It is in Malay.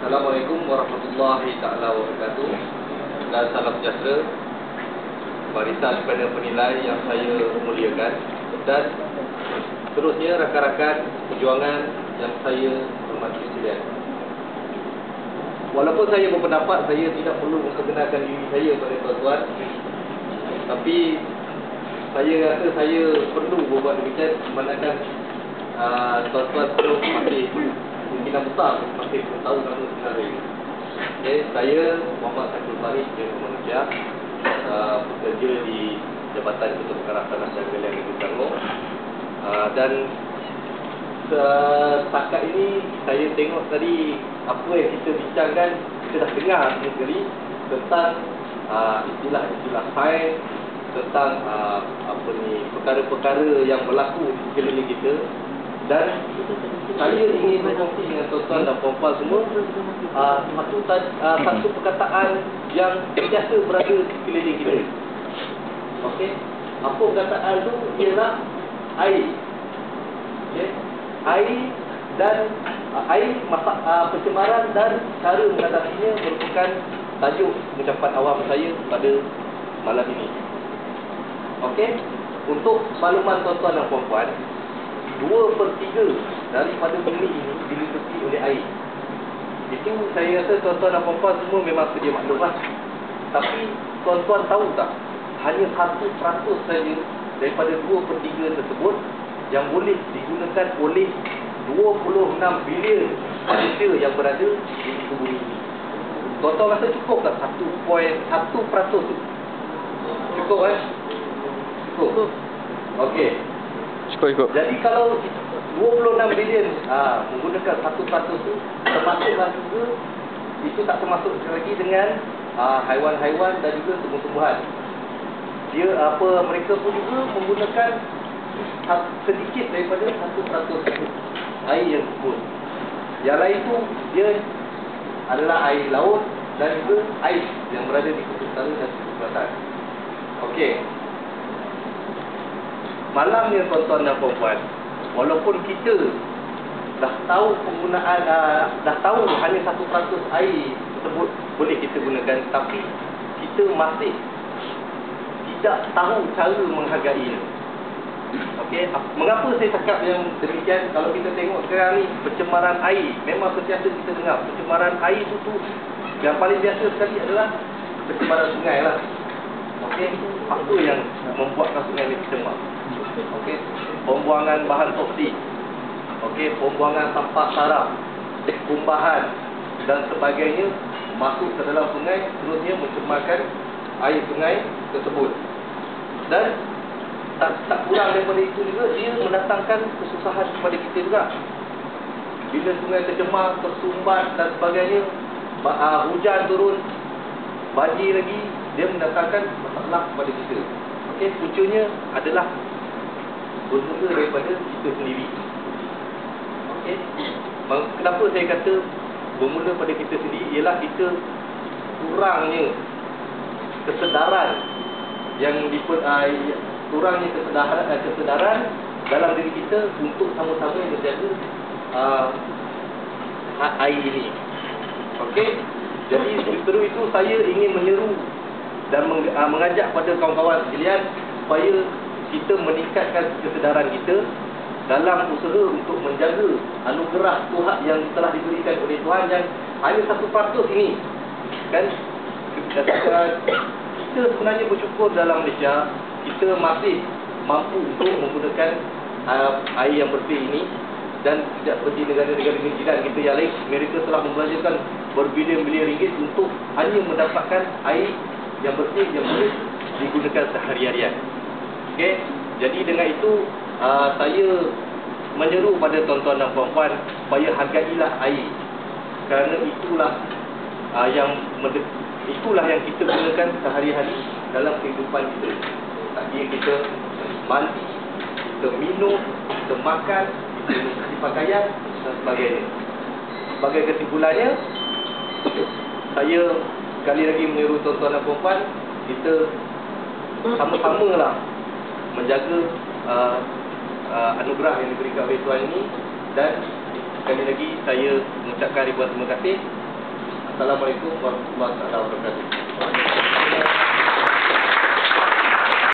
Assalamualaikum warahmatullahi taala wabarakatuh. Dan salam sejahtera. Barisan panel penilai yang saya muliakan. Dan seterusnya rakan-rakan perjuangan yang saya hormati sekalian. Walaupun saya berpendapat saya tidak perlu memperkenalkan diri saya kepada tuan-tuan tapi saya rasa saya perlu berbuat demikian memandangkan uh, tuan-tuan semua masih kemungkinan besar masih belum tahu nama sebenar saya. Okay, saya Muhammad Sakul Farid yang manusia uh, bekerja di Jabatan Ketua Perkara Tanah dan Galian Negeri Selangor uh, dan setakat ini saya tengok tadi apa yang kita bincangkan kita dah dengar sekali tentang uh, istilah-istilah sains tentang uh, apa ni perkara-perkara yang berlaku di sekeliling kita dan saya ingin berkongsi dengan tuan-tuan dan puan-puan semua uh, satu uh, satu perkataan yang sentiasa berada di sekeliling kita. Okey. Apa perkataan tu ialah air. Okey. Air dan uh, air masak uh, pencemaran dan cara mengatasinya merupakan tajuk ucapan awam saya pada malam ini. Okey. Untuk makluman tuan-tuan dan puan-puan, dua per tiga daripada bumi ini diliputi oleh air. Itu saya rasa tuan-tuan dan puan-puan semua memang sedia maklum lah. Tapi tuan-tuan tahu tak, hanya satu peratus saja daripada dua per tiga tersebut yang boleh digunakan oleh 26 bilion manusia yang berada di muka bumi ini. Tuan-tuan rasa cukup tak satu poin satu peratus tu? Cukup eh? Cukup. Okey. Cukup cukup. Jadi kalau 26 bilion ha, menggunakan satu peratus tu termasuklah juga itu tak termasuk lagi dengan ha, haiwan-haiwan dan juga tumbuh-tumbuhan. Dia apa mereka pun juga menggunakan sedikit daripada satu peratus air yang tersebut. Yang lain tu dia adalah air laut dan juga air yang berada di kutub utara dan kutub selatan. Okey. Malamnya tuan-tuan dan puan-puan, walaupun kita dah tahu penggunaan uh, dah tahu hanya satu peratus air tersebut boleh kita gunakan tapi kita masih tidak tahu cara menghargainya. Okey, mengapa saya cakap yang demikian? Kalau kita tengok sekarang ni pencemaran air, memang sentiasa kita dengar pencemaran air itu tu yang paling biasa sekali adalah pencemaran sungai lah. Okey, apa yang membuatkan sungai ini tercemar? Okey, pembuangan bahan toksik. Okey, pembuangan sampah sarap, kumbahan dan sebagainya masuk ke dalam sungai terusnya mencemarkan air sungai tersebut. Dan tak, tak kurang daripada itu juga dia mendatangkan kesusahan kepada kita juga. Bila sungai tercemar, tersumbat dan sebagainya, uh, hujan turun, banjir lagi, dia mendatangkan masalah kepada kita. Okey, puncanya adalah bermula daripada kita sendiri. Okey. Kenapa saya kata bermula pada kita sendiri ialah kita kurangnya kesedaran yang diper, uh, kurangnya kesedaran uh, kesedaran dalam diri kita untuk sama-sama menjaga uh, air ini. Okey. Jadi justru itu saya ingin menyeru dan meng, uh, mengajak pada kawan-kawan sekalian supaya kita meningkatkan kesedaran kita dalam usaha untuk menjaga anugerah Tuhan yang telah diberikan oleh Tuhan yang hanya satu peratus ini. Kan? Kita sebenarnya bersyukur dalam Malaysia kita masih mampu untuk menggunakan uh, air yang bersih ini dan tidak seperti negara-negara jiran kita yang lain mereka telah membelanjakan berbilion-bilion ringgit untuk hanya mendapatkan air yang bersih yang boleh digunakan sehari-harian. Okey. Jadi dengan itu uh, saya menyeru pada tuan-tuan dan puan-puan supaya hargailah air. Kerana itulah uh, yang itulah yang kita gunakan sehari-hari dalam kehidupan kita. Tadi kita mandi, kita minum, kita makan, kita cuci pakaian dan sebagainya. Sebagai kesimpulannya, saya sekali lagi menyeru tuan-tuan dan puan-puan, kita sama-sama lah menjaga uh, uh, anugerah yang diberikan oleh Tuhan ini dan sekali lagi saya mengucapkan ribuan terima kasih Assalamualaikum warahmatullahi wabarakatuh.